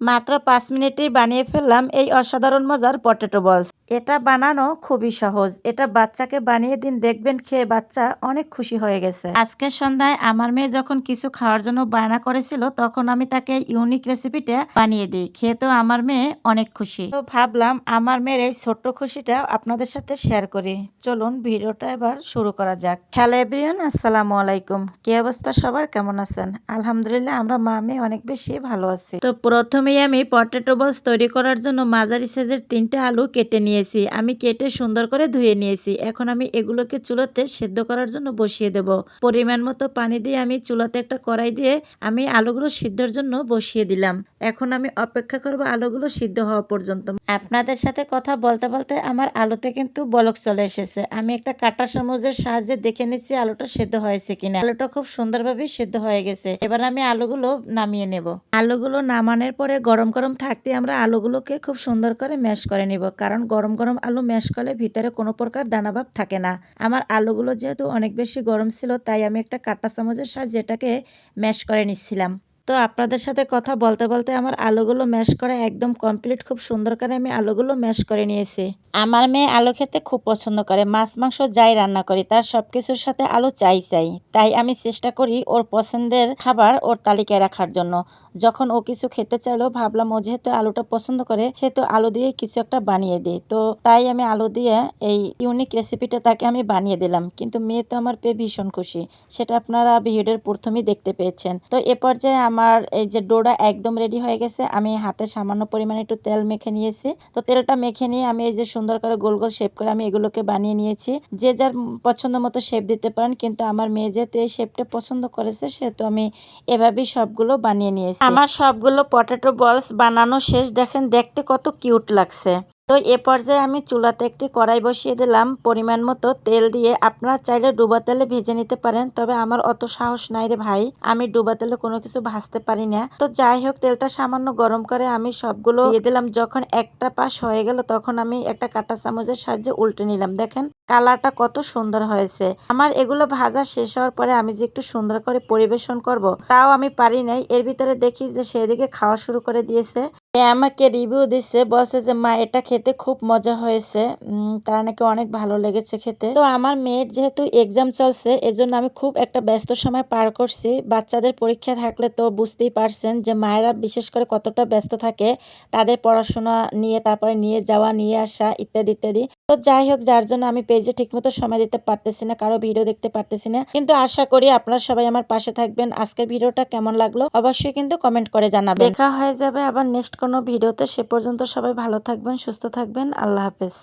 মাত্র পাঁচ মিনিটেই বানিয়ে ফেললাম এই অসাধারণ মজার পটেটো বলস। এটা বানানো খুবই সহজ। এটা বাচ্চাকে বানিয়ে দিন, দেখবেন খেয়ে বাচ্চা অনেক খুশি হয়ে গেছে। আজকে সন্ধ্যায় আমার মেয়ে যখন কিছু খাওয়ার জন্য বায়না করেছিল, তখন আমি তাকে ইউনিক রেসিপিটা বানিয়ে দিই। খেয়ে তো আমার মেয়ে অনেক খুশি। তো ভাবলাম আমার মেয়ের এই ছোট্ট খুশিটা আপনাদের সাথে শেয়ার করি। চলুন ভিডিওটা এবার শুরু করা যাক। হ্যালো এভরিওয়ান আসসালামু আলাইকুম। কি অবস্থা সবার? কেমন আছেন? আলহামদুলিল্লাহ, আমরা মা মেয়ে অনেক বেশি ভালো আছি। তো প্রথমেই আমি পটেটো বলস তৈরি করার জন্য মাঝারি সাইজের তিনটে আলু কেটে নিয়েছি। আমি কেটে সুন্দর করে ধুয়ে নিয়েছি। এখন আমি এগুলোকে চুলাতে সেদ্ধ করার জন্য বসিয়ে দেব। পরিমাণ মতো পানি দিয়ে আমি চুলাতে একটা কড়াই দিয়ে আমি আলুগুলো সিদ্ধর জন্য বসিয়ে দিলাম। এখন আমি অপেক্ষা করব আলুগুলো সিদ্ধ হওয়া পর্যন্ত। আপনাদের সাথে কথা বলতে বলতে আমার আলুতে কিন্তু বলক চলে এসেছে। আমি একটা কাটা চামচের সাহায্যে দেখে নিচ্ছি আলুটা সেদ্ধ হয়েছে কিনা। আলুটা খুব সুন্দরভাবে সেদ্ধ হয়ে গেছে। এবার আমি আলুগুলো নামিয়ে নেব। আলুগুলো নামানোর পরে গরম গরম থাকতে আমরা আলুগুলোকে খুব সুন্দর করে ম্যাশ করে নিব। কারণ গরম গরম আলু ম্যাশ করলে ভিতরে কোনো প্রকার দানাভাব থাকে না। আমার আলুগুলো যেহেতু অনেক বেশি গরম ছিল, তাই আমি একটা কাটা চামচের সাহায্যে এটাকে ম্যাশ করে নিচ্ছিলাম। তো আপনাদের সাথে কথা বলতে বলতে আমার আলুগুলো ম্যাশ করা একদম কমপ্লিট খুব সুন্দর করে আমি আলুগুলো ম্যাশ করে নিয়েছি। আমার মেয়ে আলু খেতে খুব পছন্দ করে, মাছ, মাংস যাই রান্না করি, তার সব কিছুর সাথে আলু চাই চাই। তাই আমি চেষ্টা করি ওর পছন্দের খাবার ওর তালিকায় রাখার জন্য। যখন ও কিছু খেতে চাইলো, ভাবলাম ও যেহেতু আলুটা পছন্দ করে সেহেতু আলু দিয়ে কিছু একটা বানিয়ে দিই তো তাই আমি আলু দিয়ে এই ইউনিক রেসিপিটা তাকে আমি বানিয়ে দিলাম। কিন্তু মেয়ে তো আমার পেয়ে ভীষণ খুশি। সেটা আপনারা ভিডিওর প্রথমেই দেখতে পেয়েছেন। তো এ পর্যায়ে আমার এই যে ডোটা একদম রেডি হয়ে গেছে। আমি হাতে সামান্য পরিমাণে একটু তেল মেখে নিয়েছি। তো তেলটা মেখে নিয়ে আমি এই যে সুন্দর করে গোল গোল শেপ করে আমি এগুলোকে বানিয়ে নিয়েছি। যে যার পছন্দ মতো শেপ দিতে পারেন, কিন্তু আমার মেয়ে যেহেতু এই শেপটা পছন্দ করেছে, সেহেতু আমি এভাবেই সবগুলো বানিয়ে নিয়েছি। আমার সবগুলো পটেটো বলস বানানো শেষ। দেখেন, দেখতে কত কিউট লাগছে। তো এ পর্যায়ে আমি চুলাতে একটি কড়াই বসিয়ে দিলাম। পরিমাণ মতো তেল দিয়ে আপনারা চাইলে ডুবা তেলে ভেজে নিতে পারেন, তবে আমার অত সাহস নাই রে ভাই। আমি ডুবা তেলে কোনো কিছু ভাজতে পারি না। তো যাই হোক, তেলটা সামান্য গরম করে আমি সবগুলো দিয়ে দিলাম। যখন একটা পাশ হয়ে গেল, তখন আমি একটা কাটা চামচের সাহায্যে উল্টে নিলাম। দেখেন কালারটা কত সুন্দর হয়েছে। আমার এগুলো ভাজা শেষ হওয়ার পরে আমি যে একটু সুন্দর করে পরিবেশন করব, তাও আমি পারি নাই। এর ভিতরে দেখি যে সেদিকে খাওয়া শুরু করে দিয়েছে। আমাকে রিভিউ দিচ্ছে বলছে যে, মা, এটা খেতে খুব মজা হয়েছে। তারা নাকি অনেক ভালো লেগেছে খেতে। তো আমার মেয়ের যেহেতু এক্সাম চলছে, এজন্য আমি খুব একটা ব্যস্ত সময় পার করছি। বাচ্চাদের পরীক্ষা থাকলে তো বুঝতেই পারছেন যে, মায়েরা বিশেষ করে কতটা ব্যস্ত থাকে, তাদের পড়াশোনা নিয়ে, তারপরে নিয়ে যাওয়া, নিয়ে আসা, ইত্যাদি ইত্যাদি। তো যাই হোক, যার জন্য আমি পেজে ঠিকমতো সময় দিতে পারতেছি না, কারও ভিডিও দেখতে পারতেছি না। কিন্তু আশা করি আপনারা সবাই আমার পাশে থাকবেন। আজকের ভিডিওটা কেমন লাগল অবশ্যই কিন্তু কমেন্ট করে জানাবেন। দেখা হয়ে যাবে আবার নেক্সট কোনো ভিডিওতে সে পর্যন্ত সবাই ভালো থাকবেন, সুস্থ থাকবেন। আল্লাহ হাফেজ।